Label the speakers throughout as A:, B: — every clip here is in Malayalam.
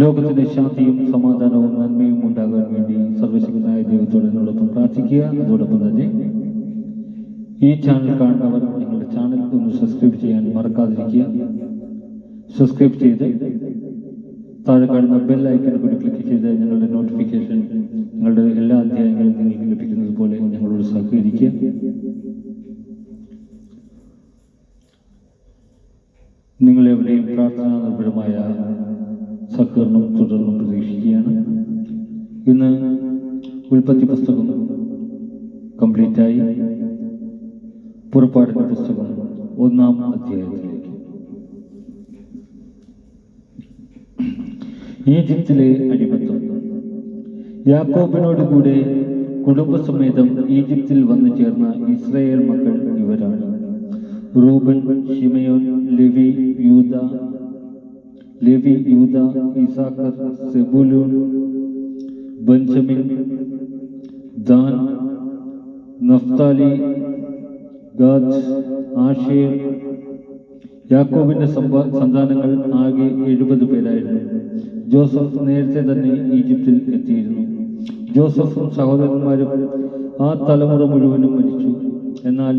A: ലോകത്തിന്റെ ശാന്തിയും സമാധാനവും നന്മയും ഉണ്ടാകാൻ വേണ്ടി സർവശക്തനായ ദൈവത്തോട് എന്നോടൊപ്പം പ്രാർത്ഥിക്കുക. അതോടൊപ്പം തന്നെ ഈ ചാനൽ കാണുന്നവർ നിങ്ങളുടെ ചാനൽ ഒന്ന് സബ്സ്ക്രൈബ് ചെയ്യാൻ മറക്കാതിരിക്കുക. സബ്സ്ക്രൈബ് ചെയ്ത് താഴെ കാണുന്ന ബെൽ ഐക്കൺ കൂടി ക്ലിക്ക് ചെയ്ത് ഞങ്ങളുടെ നോട്ടിഫിക്കേഷൻ നിങ്ങളുടെ എല്ലാ അധ്യായങ്ങളും നിങ്ങൾക്ക് ലഭിക്കുന്നത് പോലെ ഞങ്ങളോട് സഹകരിക്കുക. നിങ്ങളെവിടെയും പ്രാർത്ഥനാ നിർഭരമായ സഹകരണം തുടർന്നും പ്രതീക്ഷിക്കുകയാണ്. ഇന്ന് ഉൽപ്പത്തി പുസ്തകം കംപ്ലീറ്റ് ആയി പുറപ്പാടിന്റെ പുസ്തകം ഒന്നാം അധ്യായത്തിലേക്ക്. ഈജിപ്തിലെ അടിമത്തം. യാക്കോബിനോട് കൂടെ കുടുംബസമേതം ഈജിപ്തിൽ വന്നു ചേർന്ന ഇസ്രായേൽ മക്കൾ ഇവരാണ്. Reuben Simeon Levi Judah Levi Judah Issachar Zebulun Benjamin Dan Naphtali Gad Asher യാക്കോബിന്റെ സന്താനങ്ങൾ ആകെ എഴുപത് പേരായിരുന്നു. ജോസഫ് നേരത്തെ തന്നെ ഈജിപ്തിൽ എത്തിയിരുന്നു. ജോസഫും സഹോദരന്മാരും ആ തലമുറ മുഴുവനും മരിച്ചു. എന്നാൽ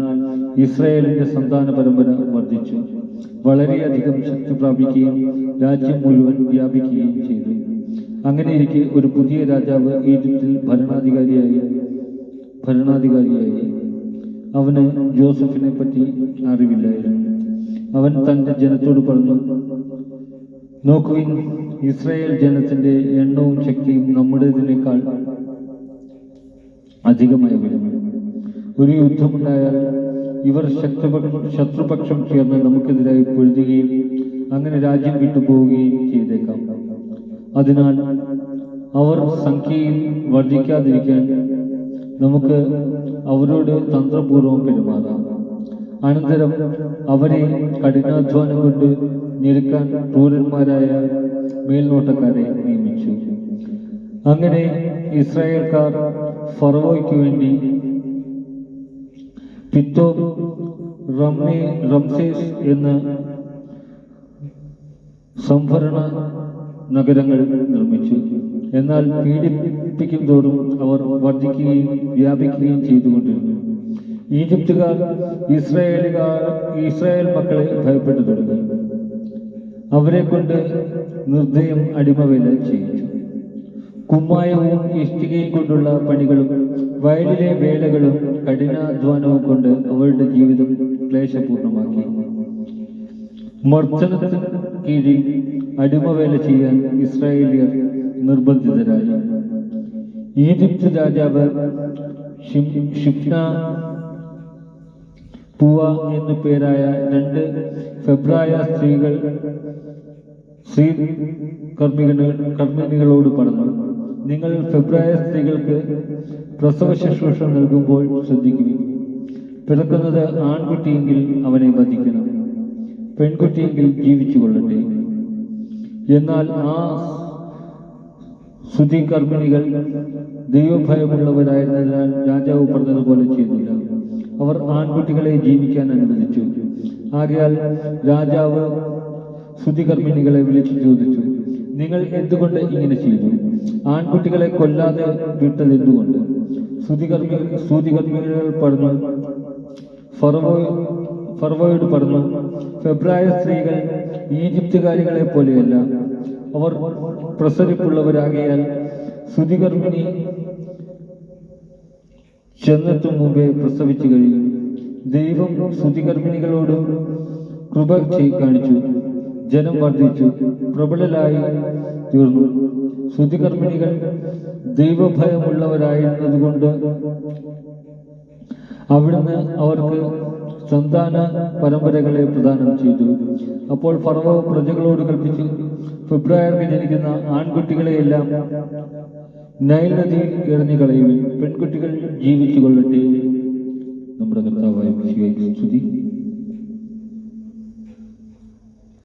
A: ഇസ്രായേലിന്റെ സന്താന പരമ്പര വർദ്ധിച്ചു. വളരെയധികം ശക്തി പ്രാപിക്കുകയും രാജ്യം മുഴുവൻ വ്യാപിക്കുകയും ചെയ്തു. അങ്ങനെയിരിക്കെ ഒരു പുതിയ രാജാവ് ഈജിപ്തിൽ ഭരണാധികാരിയായി ഭരണാധികാരിയായി. അവന് ജോസഫിനെ പറ്റി അറിവില്ലായിരുന്നു. അവൻ തന്റെ ജനത്തോട് പറഞ്ഞു നോക്കുവിൻ ഇസ്രായേൽ ജനത്തിന്റെ എണ്ണവും ശക്തിയും നമ്മുടേതിനേക്കാൾ അധികമായി വരും. ഒരു യുദ്ധമുണ്ടായാൽ ഇവർ ശത്രുപക്ഷം ശത്രുപക്ഷം ചേർന്ന് നമുക്കെതിരായി പൊരുതുകയും അങ്ങനെ രാജ്യം വിട്ടുപോവുകയും ചെയ്തേക്കാം. അതിനാൽ അവർ സംഖ്യയിൽ വർദ്ധിക്കാതിരിക്കാൻ നമുക്ക് അവരോട് തന്ത്രപൂർവം പെരുമാറാം. അനന്തരം അവരെ കഠിനാധ്വാനം കൊണ്ട് ഞെരുക്കാൻ ക്രൂരന്മാരായ മേൽനോട്ടക്കാരെ നിയമിച്ചു. അങ്ങനെ ഇസ്രായേൽക്കാർ ഫറവോയ്ക്ക് വേണ്ടി പിത്തോ റമ്മേ റംസേസ് എന്ന് സംഭരണ നഗരങ്ങൾ നിർമ്മിച്ചു. എന്നാൽ പീഡിപ്പിക്കും തോറും അവർ വർദ്ധിക്കുകയും വ്യാപിക്കുകയും ചെയ്തുകൊണ്ടിരുന്നു. ഈജിപ്തുകാർ ഇസ്രായേലുകാർ ഇസ്രായേൽ മക്കളെ ഭയപ്പെട്ടു തുടങ്ങി. അവരെ കൊണ്ട് നിർദ്ദയം അടിമവേല ചെയ്യിച്ചു. കുമ്മായവും ഇഷ്ടികയും കൊണ്ടുള്ള പണികളും വയലിലെ വേലകളും കഠിനാധ്വാനവും കൊണ്ട് അവരുടെ ജീവിതം ക്ലേശപൂർണമാക്കി. മർദ്ദനത്തിന് കീഴിൽ അടിമവേല ചെയ്യാൻ ഇസ്രായേലിയർ നിർബന്ധിതരായി. ഈജിപ്ത് രാജാവ് പൂവ എന്നു പേരായ രണ്ട് ഫെബ്രായ സ്ത്രീകൾ സ്ത്രീ കർമ്മികൾ കർമ്മിണികളോട് പറഞ്ഞു നിങ്ങൾ ഫെബ്രുവരി സ്ത്രീകൾക്ക് പ്രസവ ശുശ്രൂഷ നൽകുമ്പോൾ ശ്രദ്ധിക്കുക പിറക്കുന്നത് ആൺകുട്ടിയെങ്കിൽ അവനെ വധിക്കണം. പെൺകുട്ടിയെങ്കിൽ ജീവിച്ചു കൊള്ളട്ടെ എന്നാൽ ആ ശുദ്ധി കർമ്മിണികൾ ദൈവഭയമുള്ളവരായിരുന്നതിനാൽ രാജാവ് പറഞ്ഞതുപോലെ ചെയ്തില്ല അവർ ആൺകുട്ടികളെ ജീവിക്കാൻ അനുവദിച്ചു. ആകയാൽ രാജാവ് ശ്രുതികർമ്മിണികളെ വിളിച്ചു ചോദിച്ചു നിങ്ങൾ എന്തുകൊണ്ട് ഇങ്ങനെ ചെയ്തു? ആൺകുട്ടികളെ കൊല്ലാതെ വിട്ടത് എന്തുകൊണ്ട് ശ്രുതികർമ്മി ശ്രുതികർമ്മികൾ പറഞ്ഞു ഫർവോ ഫർവോയോട് പറഞ്ഞു ഫെബ്രായ സ്ത്രീകൾ ഈജിപ്തുകാരികളെ പോലെയല്ല അവർ പ്രസരിപ്പുള്ളവരാകിയാൽ ശ്രുതികർമ്മിണി ചെന്നെത്തും മുമ്പേ പ്രസവിച്ചു കഴിയും. ദൈവം ശ്രുതികർമ്മിണികളോട് കൃപ കാണിച്ചു ജനം വർദ്ധിച്ചു പ്രബലരായി തീർന്നു. ശ്രുതികർമ്മിണികൾ ദൈവഭയമുള്ളവരായിരുന്നതുകൊണ്ട് അവിടുന്ന് അവർക്ക് സന്താന പരമ്പരകളെ പ്രദാനം ചെയ്തു. അപ്പോൾ ഫറവോ പ്രജകളോട് കൽപ്പിച്ചു ഫെബ്രുവരിക്ക് ജനിക്കുന്ന ആൺകുട്ടികളെയെല്ലാം നൈൽ നദി എറിഞ്ഞു കളയുവിൻ പെൺകുട്ടികൾ ജീവിച്ചു കൊള്ളട്ടെ നമ്മുടെ കർത്താവായ സ്തുതി.